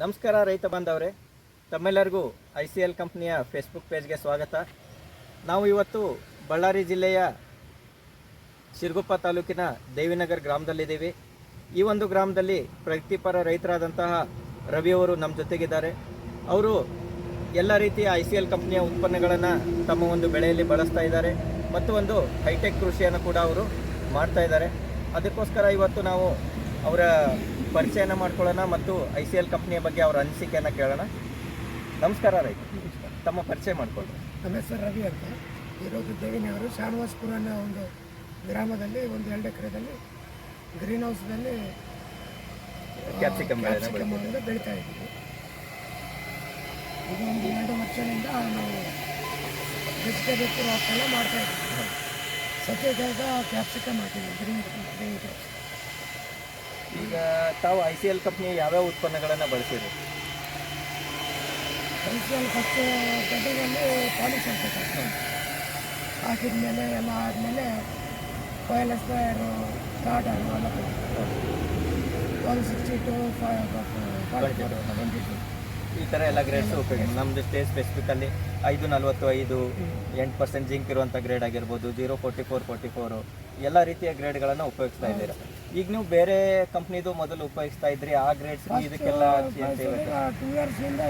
ನಮಸ್ಕಾರ ರೈತ ಬಾಂಧವರೇ. ತಮ್ಮೆಲ್ಲರಿಗೂ ಐ ಸಿ ಎಲ್ ಕಂಪ್ನಿಯ ಫೇಸ್ಬುಕ್ ಪೇಜ್ಗೆ ಸ್ವಾಗತ. ನಾವು ಇವತ್ತು ಬಳ್ಳಾರಿ ಜಿಲ್ಲೆಯ ಶಿರಗುಪ್ಪ ತಾಲೂಕಿನ ದೇವಿನಗರ್ ಗ್ರಾಮದಲ್ಲಿದ್ದೀವಿ. ಈ ಒಂದು ಗ್ರಾಮದಲ್ಲಿ ಪ್ರಗತಿಪರ ರೈತರಾದಂತಹ ರವಿಯವರು ನಮ್ಮ ಜೊತೆಗಿದ್ದಾರೆ. ಅವರು ಎಲ್ಲ ರೀತಿಯ ಐ ಸಿ ಎಲ್ ಕಂಪ್ನಿಯ ಉತ್ಪನ್ನಗಳನ್ನು ತಮ್ಮ ಒಂದು ಬೆಳೆಯಲ್ಲಿ ಬಳಸ್ತಾ ಇದ್ದಾರೆ. ಮತ್ತು ಒಂದು ಹೈಟೆಕ್ ಕೃಷಿಯನ್ನು ಕೂಡ ಅವರು ಮಾಡ್ತಾ ಇದ್ದಾರೆ. ಅದಕ್ಕೋಸ್ಕರ ಇವತ್ತು ನಾವು ಅವರ ಪರಿಚಯನ ಮಾಡ್ಕೊಳ್ಳೋಣ ಮತ್ತು ಐ ಸಿ ಎಲ್ ಕಂಪ್ನಿಯ ಬಗ್ಗೆ ಅವರ ಅನಿಸಿಕೆಯನ್ನು ಕೇಳೋಣ. ನಮಸ್ಕಾರ ರೈತ ತಮ್ಮ ಪರಿಚಯ ಮಾಡಿಕೊಳ್ಳಿ ನಮ್ಮ ಹೆಸರು ರವಿ ಅಂತ. ಇರೋದು ಅವರು ಶಾನವಾಸ್ಪುರ ಅನ್ನೋ ಒಂದು ಗ್ರಾಮದಲ್ಲಿ ಒಂದು ಎರಡು ಎಕರೆದಲ್ಲಿ ಗ್ರೀನ್ ಹೌಸ್ದಲ್ಲಿ ಕ್ಯಾಪ್ಸಿಕಮ್ ಬೆಳೀತಾ ಇದ್ದೀವಿ. ಇದು ಒಂದು ಎರಡು ವರ್ಷದಿಂದ ನಾವು ವೆಜಿಟೇಬಲ್ ಕ್ರಾಪ್ ಎಲ್ಲ ಮಾಡ್ತಾ ಇದ್ದೀವಿ. ಸದ್ಯದಾಗ ಕ್ಯಾಪ್ಸಿಕಮ್ ಹಾಕಿದ್ದೀವಿ. ಗ್ರೀನ್ ಗ್ರೀನ್ ಕ್ಯಾಪ್ಸಿಕಮ್ ಈಗ ತಾವು ಐ ಸಿ ಎಲ್ ಕಂಪ್ನಿ ಯಾವ್ಯಾವ ಉತ್ಪನ್ನಗಳನ್ನು ಬಳಸ್ತೀವಿ I C first company polish ಹಾಕಬೇಕು ಹಾಕಿದ್ಮೇಲೆ ಎಲ್ಲ ಆದಮೇಲೆ ಫೈಲ್ ಎಸ್ಪೈರು ಸ್ಟಾರ್ಟ್ ಎಲ್ಲ one sixty two five forty twenty two ಈ ಥರ ಎಲ್ಲ ಗ್ರೇಡ್ಸ್ ಉಪಯೋಗ ನಮ್ಮದು ಸ್ಟೇ ಸ್ಪೆಸಿಫಿಕಲ್ಲಿ ಐದು ನಲ್ವತ್ತು ಐದು ಎಂಟು ಪರ್ಸೆಂಟ್ ಜಿಂಕ್ ಇರುವಂಥ ಗ್ರೇಡ್ ಆಗಿರ್ಬೋದು zero forty four forty four ಎಲ್ಲ ರೀತಿಯ ಗ್ರೇಡ್ಗಳನ್ನು ಉಪಯೋಗಿಸ್ತಾ ಇದ್ದೀರಾ? ಈಗ ನೀವು ಬೇರೆ ಕಂಪ್ನಿದು ಮೊದಲು ಉಪಯೋಗಿಸ್ತಾ ಇದ್ರಿ ಆ ಗ್ರೇಡ್ಸ್ ಇದಕ್ಕೆಲ್ಲ ಇರುತ್ತೆ ಟೂ ಇಯರ್ಸಿಂದ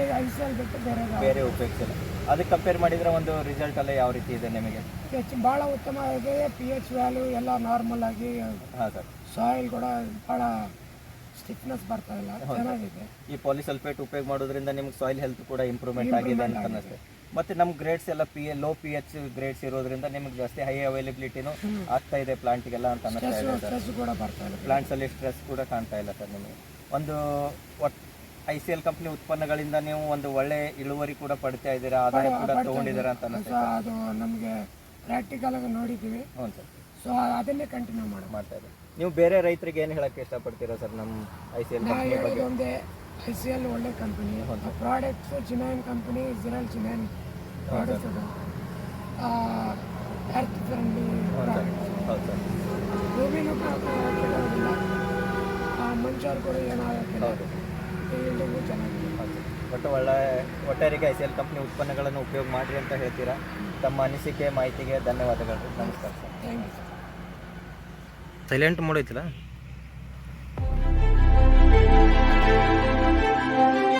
ಬಿಟ್ಟು ಬೇರೆ ಬೇರೆ ಉಪಯೋಗಿಸಿಲ್ಲ. ಅದಕ್ಕೆ ಕಂಪೇರ್ ಮಾಡಿದ್ರೆ ಒಂದು ರಿಸಲ್ಟ್ ಎಲ್ಲ ಯಾವ ರೀತಿ ಇದೆ ನಿಮಗೆ? ಹೆಚ್ಚು ಭಾಳ ಉತ್ತಮ ಇದೆ ಪಿ ಎಚ್ ವ್ಯಾಲ್ಯೂ ಎಲ್ಲ ನಾರ್ಮಲ್ ಆಗಿ ಹಾಂ ಸರ್. ಸಾಯಿಲ್ ಕೂಡ ಭಾಳ ಸ್ಟಿಕ್ನೆಸ್ ಬರ್ತಾ ಇಲ್ಲ. ಚೆನ್ನಾಗಿದೆ. ಈ ಪಾಲಿಸಲ್ಫೇಟ್ ಉಪಯೋಗ ಮಾಡೋದ್ರಿಂದ ನಿಮ್ಗೆ ಸಾಯಿಲ್ ಹೆಲ್ತ್ ಕೂಡ ಇಂಪ್ರೂವ್ಮೆಂಟ್ ಆಗಿದೆ ಅಂತ ಅನ್ನಿಸುತ್ತೆ ಮತ್ತೆ ನಮ್ಮ ಗ್ರೇಡ್ಸ್ ಎಲ್ಲ P low P H grades ಇರೋದ್ರಿಂದ ನಿಮ್ಗೆ ಜಾಸ್ತಿ ಹೈ ಅವೈಲಬಿಲಿಟಿನೂ ಆಗ್ತಾ ಇದೆ ಪ್ಲಾಂಟ್ಗೆಲ್ಲ ಅಂತ ಅನ್ನಿಸ್ತಾ ಇದೆ. ಸರ್ ಪ್ಲಾಂಟ್ಸ್ ಅಲ್ಲಿ ಸ್ಟ್ರೆಸ್ ಕೂಡ ಕಾಣ್ತಾ ಇಲ್ಲ ಸರ್ ನಿಮಗೆ. ಒಂದು ಒಟ್ಟು ಐ ಸಿ ಎಲ್ ಕಂಪ್ನಿ ಉತ್ಪನ್ನಗಳಿಂದ ನೀವು ಒಂದು ಒಳ್ಳೆ ಇಳುವರಿ ಕೂಡ ಪಡ್ತಾ ಇದ್ದೀರಾ ಆದಾಯ ಕೂಡ ತಗೊಂಡಿದ್ದೀರಾ ಅಂತ ಅದು ನಮಗೆ ಪ್ರಾಕ್ಟಿಕಲ್ ಆಗಿ ನೋಡಿದ್ದೀವಿ. ಹ್ಞೂ ಸರ್ ಸೊ ಅದನ್ನೇ ಕಂಟಿನ್ಯೂ ಮಾಡಿ ಮಾಡ್ತಾ ಇದ್ದೀವಿ. ನೀವು ಬೇರೆ ರೈತರಿಗೆ ಏನು ಹೇಳಕ್ಕೆ ಇಷ್ಟಪಡ್ತೀರಾ ಸರ್ ನಮ್ಮ ಐ ಸಿ ಎಲ್ ಕಂಪ್ನಿ ಬಗ್ಗೆ? ಐ ಸಿ ಎಲ್ ಒಳ್ಳೆ ಕಂಪನಿ ಪ್ರಾಡಕ್ಟ್ಸ್ ಚಿನೈನ್ ಕಂಪನಿ ಇಸ್ರೇಲ್ ಚಿನೈನ್ ಪ್ರಾಡಕ್ಟ್ಸ್ ಅದು. ಎರ್ತ್ ಫ್ರೆಂಡ್ಲಿ ಭೂಮಿನೂ ಮನುಷ್ಯರು ಕೂಡ ಏನಾಗುತ್ತೆ ಚೆನ್ನಾಗಿದೆ. ಒಟ್ಟು ಒಳ್ಳೆ ಒಟ್ಟಾರಿಗೆ ಐ ಸಿ ಎಲ್ ಕಂಪ್ನಿ ಉತ್ಪನ್ನಗಳನ್ನು ಉಪಯೋಗ ಮಾಡಿರಿ ಅಂತ ಹೇಳ್ತೀರಾ? ತಮ್ಮ ಅನಿಸಿಕೆ ಮಾಹಿತಿಗೆ ಧನ್ಯವಾದಗಳು. ನಮಸ್ಕಾರ. Sir thank you sir silent mode ಐತಿಲ್ಲ?